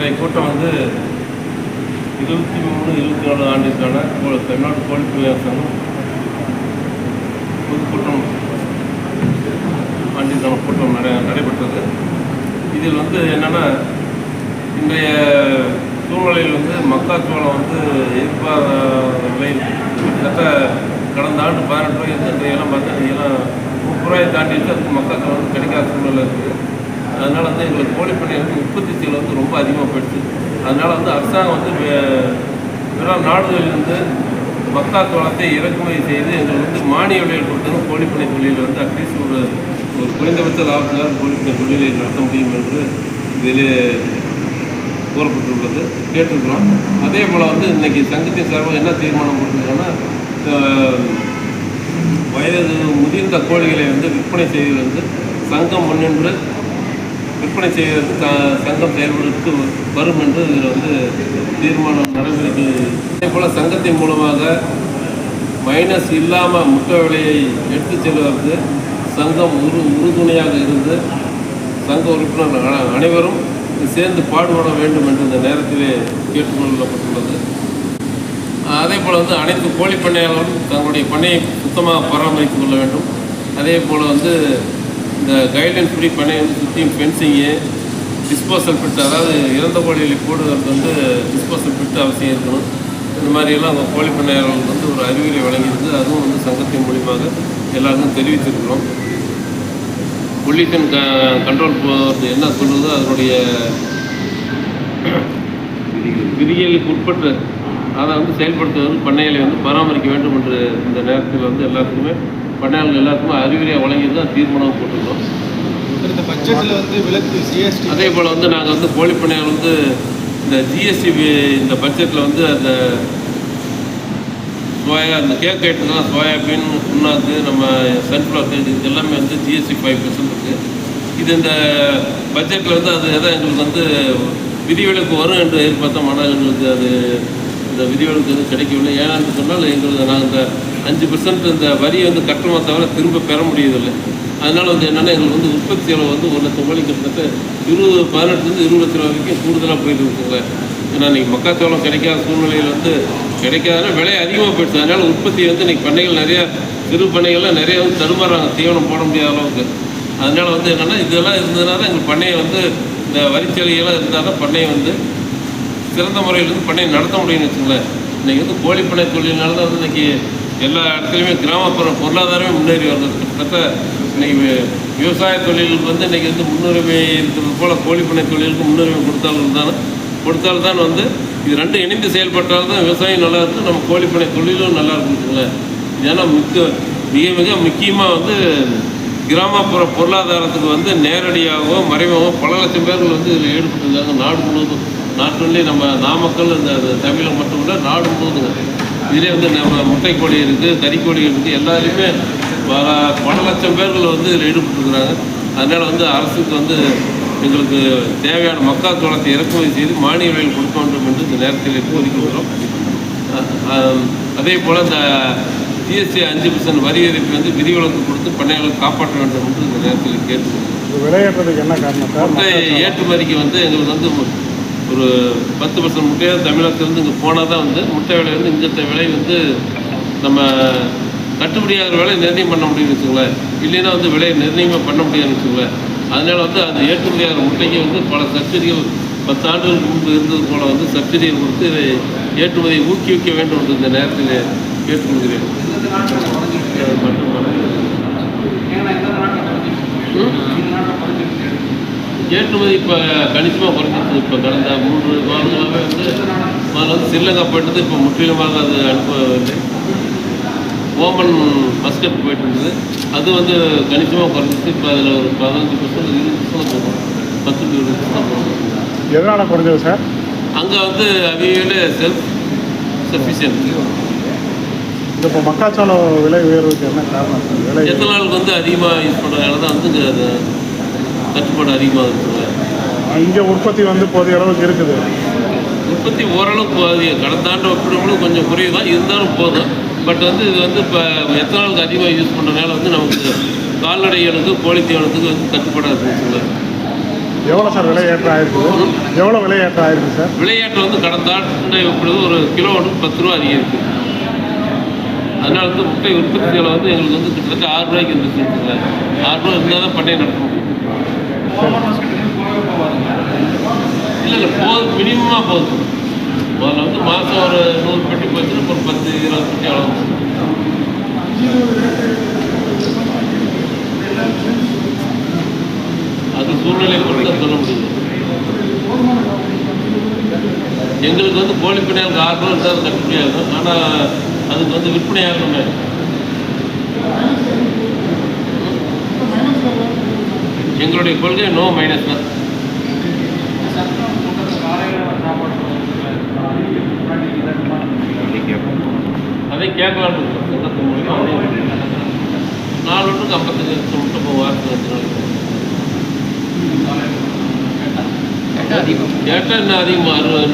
இன்றைய கூட்டம் வந்து இருபத்தி மூணு இருபத்தி நாலு ஆண்டிற்கான தமிழ்நாடு கோழி சங்கம் பொதுக்கூட்டம் ஆண்டிற்கான கூட்டம் நடை நடைபெற்றது. இதில் வந்து என்னென்னா இன்றைய சூழ்நிலையில் வந்து மக்காச்சோளம் வந்து எதிர்பாராத விலையில் கிட்டத்தட்ட கடந்த ஆண்டு பதினெட்டு ரூபாய் இருந்த எல்லாம் பார்த்தா எல்லாம் முப்பது ரூபாயை தாண்டிட்டு அதுக்கு மக்காச்சோளம் வந்து கிடைக்காத சூழ்நிலை இருக்குது. அதனால் வந்து எங்களுக்கு கோழிப்பண்ணை வந்து உற்பத்தி செயல் வந்து ரொம்ப அதிகமாக போயிடுச்சு அதனால் வந்து அரசாங்கம் வந்து பிற நாடுகளிலிருந்து தோளத்தை இறக்குமதி செய்து எங்களுக்கு வந்து மானிய விலையில் கொடுத்ததும் கோழிப்பண்ணை தொழிலில் வந்து அட்லீஸ்ட் ஒரு ஒரு குறைந்தபட்ச லாபத்தினால் கோழிப்பண்ணை தொழிலை நடத்த முடியும் என்று இதிலே கூறப்பட்டுள்ளது. கேட்டிருக்கிறோம். அதே போல் வந்து இன்றைக்கி சங்கத்தின் சார்பாக என்ன தீர்மானம் போட்டிருக்கோன்னா வயது முதிர்ந்த கோழிகளை வந்து விற்பனை செய்வது வந்து சங்கம் முன்னின்று விற்பனை செய்வதற்கு த சங்கம் செயல்படுத்து வரும் என்று இதில் வந்து தீர்மானம் நடைபெறுது அதே போல் சங்கத்தின் மூலமாக மைனஸ் இல்லாமல் முட்டை விலையை எடுத்து செல்வதற்கு சங்கம் உரு உறுதுணையாக இருந்து சங்க உறுப்பினர்கள் அனைவரும் சேர்ந்து பாடுபட வேண்டும் என்று இந்த நேரத்திலே கேட்டுக்கொள்ளப்பட்டுள்ளது. அதே போல் வந்து அனைத்து கோழி பண்ணையாளர்களும் தங்களுடைய பண்ணையை சுத்தமாக பராமரித்துக் கொள்ள வேண்டும். அதே போல் வந்து இந்த கைட்லைன்ஸ் படி பண்ணையை வந்து சுற்றியும் ஃபென்சிங்கு டிஸ்போசல் பிட்டு அதாவது இறந்த கோழிகளை போடுவதற்கு வந்து டிஸ்போசல் பிட்டு அவசியம் இருக்கணும். இந்த மாதிரியெல்லாம் அவங்க கோழி பண்ணையாளர்களுக்கு வந்து ஒரு அறிவுரை வழங்கியிருக்கு அதுவும் வந்து சங்கத்தின் மூலியமாக எல்லாருக்கும் தெரிவித்திருக்கிறோம். பொல்யூஷன் க கண்ட்ரோல் போகிறது என்ன சொல்லுதோ அதனுடைய விதிகளுக்கு உட்பட்டு அதை வந்து செயல்படுத்துவது பண்ணைகளை வந்து பராமரிக்க வேண்டும் என்று இந்த நேரத்தில் வந்து எல்லாத்துக்குமே பண்ணையாளர்கள் எல்லாத்துக்குமே அறிவுரையாக வழங்கி தான் தீர்மானம் போட்டிருக்கோம் இந்த பட்ஜெட்டில் வந்து விலக்கு ஜிஎஸ்டி அதே போல் வந்து நாங்கள் வந்து கோழி பண்ணையாளர் வந்து இந்த ஜிஎஸ்டி இந்த பட்ஜெட்டில் வந்து அந்த சோயா அந்த கேக் ஐட்டம்லாம் சோயாபீன் புண்ணாக்கு நம்ம சன்ஃப்ளவர் இது இது எல்லாமே வந்து ஜிஎஸ்டி ஃபைவ் பர்சன்ட் இருக்குது இது இந்த பட்ஜெட்டில் வந்து அது எதாவது எங்களுக்கு வந்து விதிவிலக்கு வரும் என்று எதிர்பார்த்தோம். ஆனால் எங்களுக்கு அது இந்த விதிவிலக்கு எதுவும் கிடைக்கவில்லை. ஏன்னு சொன்னால் எங்களுக்கு நாங்கள் இந்த அஞ்சு பர்சன்ட் இந்த வரியை வந்து கட்டணமாக தவிர திரும்ப பெற முடியதில்லை அதனால் வந்து என்னென்னா எங்களுக்கு வந்து உற்பத்தி செலவு வந்து ஒரு லட்சம் கிட்டத்தட்ட இருபது பதினெட்டுலேருந்து இருபது லட்சம் ரூபா வரைக்கும் கூடுதலாக போயிட்டு இருக்குங்க. ஏன்னா இன்றைக்கி மக்காச்சோளம் கிடைக்காத சூழ்நிலையில் வந்து கிடைக்காதனா விலை அதிகமாக போயிடுச்சு. அதனால் உற்பத்தி வந்து இன்றைக்கி பண்ணைகள் நிறையா சிறு பண்ணைகள்லாம் நிறைய வந்து தருமாறாங்க தீவனம் போட முடியாத அளவுக்கு. அதனால் வந்து என்னென்னா இதெல்லாம் இருந்ததுனால எங்கள் பண்ணையை வந்து இந்த வரிச்சலுகையெல்லாம் இருந்தால் தான் பண்ணையை வந்து சிறந்த முறையில் வந்து பண்ணையை நடத்த முடியும்னு வச்சுங்களேன். இன்றைக்கி வந்து கோழி பண்ணை தொழில்னால தான் வந்து இன்றைக்கி எல்லா இடத்துலையுமே கிராமப்புற பொருளாதாரமே முன்னேறி வருது கிட்டத்தட்ட இன்றைக்கி விவசாய தொழிலுக்கு வந்து இன்றைக்கி வந்து முன்னுரிமை இருக்கிறது போல் கோழிப்பனை தொழிலுக்கு முன்னுரிமை கொடுத்தாலும் தான் கொடுத்தால்தான் வந்து இது ரெண்டும் இணைந்து செயல்பட்டால் தான் விவசாயம் நல்லா இருக்கும் நம்ம கோழிப்பனை தொழிலும் நல்லா இருக்கும் ஏன்னா மிக்க மிக மிக முக்கியமாக வந்து கிராமப்புற பொருளாதாரத்துக்கு வந்து நேரடியாகவோ மறைவாகவோ பல லட்சம் பேர்கள் வந்து இதில் ஈடுபட்டுருக்காங்க. நாடு முழுவதும் நாட்டிலே நம்ம நாமக்கல் இந்த தமிழை மட்டும் இல்லை நாடு முழுவதுங்க இதிலே வந்து நம்ம முட்டை கோழி இருக்குது கறிக்கோழி இருக்குது எல்லாருமே பல பல லட்சம் பேர்கள் வந்து இதில் ஈடுபட்டிருக்கிறாங்க. அதனால் வந்து அரசுக்கு வந்து எங்களுக்கு தேவையான மக்காச்சோளத்தை இறக்குமதி செய்து மானிய விலையில் கொடுக்க வேண்டும் என்று இந்த நேரத்தில் கோரிக்கிறோம் அஹ் அதே போல் இந்த ஜிஎஸ்டி அஞ்சு பர்சன்ட் வரி விதிப்பு வந்து விதிவிலக்கு கொடுத்து பண்ணையாளர்களை காப்பாற்ற வேண்டும் என்று இந்த நேரத்தில் கேட்டுக்கொள்கிறோம். இது விலையேற்றதுக்கு என்ன காரணம் ஏற்றுமதிக்கு வந்து எங்களுக்கு வந்து ஒரு பத்து பர்சன்ட் முட்டையாவது தமிழகத்துலேருந்து இங்கே போனால் தான் வந்து முட்டை விலை வந்து இங்கத்த விலை வந்து நம்ம கட்டுப்படியாகிற விலை நிர்ணயம் பண்ண முடியும்னு வச்சுக்கோங்களேன். இல்லைன்னா வந்து விலையை நிர்ணயமாக பண்ண முடியாதுன்னு வச்சுக்கோங்களேன். அதனால் வந்து அது ஏற்றுமதியாகிற முட்டைக்கு வந்து பல சப்சிடிகள் பத்து ஆண்டுகளுக்கு முன்பு இருந்தது போல வந்து சப்சிடியை கொடுத்து இதை ஏற்றுமதியை ஊக்குவிக்க வேண்டும் என்று இந்த நேரத்தில் கேட்டுக்கொள்கிறேன் மற்றும் ஏற்றுமதி இப்போ கணிசமாக குறைஞ்சிருச்சு இப்போ கடந்த மூன்று மாதங்களாகவே வந்து முதல்ல வந்து ஸ்ரீலங்கா போயிட்டது இப்போ முற்றிலுமாக அது அனுப்பவில்லை. ஓமன் மஸ்கட் போயிட்டு இருந்தது. அது வந்து கணிசமாக குறைஞ்சிச்சு இப்போ அதில் ஒரு பதினஞ்சு பர்சன்ட் இருபது பர்சன்ட் போகும். பத்து இருபது பர்சன்ட் போகும். எதனால் குறைஞ்சது சார்? அங்கே வந்து அவியலே செல்ஃப் சஃபிஷியன்ட் இப்போ மக்காச்சோளம் விலை உயர்வுக்கு என்ன காரணம்? விலை எத்தனாலுக்கு வந்து அதிகமாக யூஸ் பண்ணுறதுனால தான் வந்து தட்டுப்பாடு அதிகமாக இருக்குங்க இங்கே உற்பத்தி வந்து போதிய அளவுக்கு இருக்குது. உற்பத்தி ஓரளவுக்கு அதிகம் கடந்த ஆண்டு ஒப்பிடும்போது கொஞ்சம் குறைவு தான் இருந்தாலும் போதும். பட் வந்து இது வந்து இப்போ எத்தனாலுக்கு அதிகமாக யூஸ் பண்ணுறதுனால வந்து நமக்கு கால்நடைகளுக்கு கோழி தீவனத்துக்கு வந்து தட்டுப்பாடாக இருக்குங்க எவ்வளோ சார் விலை ஏற்றம் ஆயிருக்குது எவ்வளோ விலை ஏற்றம் ஆயிருக்கு சார்? விளையாட்டு வந்து கடந்த ஆண்டு இப்பொழுது ஒரு கிலோ வந்து பத்து ரூபா அதிகரிக்கு அதனால வந்து முட்டை உற்பத்தி வந்து எங்களுக்கு வந்து கிட்டத்தட்ட ஆறு ரூபாய்க்கு இருந்துச்சு ஆறு ரூபா இருந்தால் தான் பண்ணையை முடியும். இல்லை இல்லை போதும் மினிமமாக போதும் முதல்ல வந்து மாதம் ஒரு நூறு பெட்டி போச்சுன்னா ஒரு பத்து இருபது பெட்டி அவ்வளோ அது சூழ்நிலை பொறுத்து தான் சொல்ல முடியும் எங்களுக்கு வந்து கோழி பண்ணையாளுக்கு ஆறு ரூபா இருந்தால் கட்டுப்படி ஆனால் அதுக்கு வந்து விற்பனை ஆகணுமே. எங்களுடைய கொள்கை நோ மைனஸ் தான் அதை கேட்கலான்னு மூலியமா அதே நாலு ஒன்றுக்கு ஐம்பத்தஞ்சு லட்சம் முட்டை போகும் வாரத்துக்கு அஞ்சு நாளைக்கு கேட்டால் இன்னும் அதிகமாக அறுபது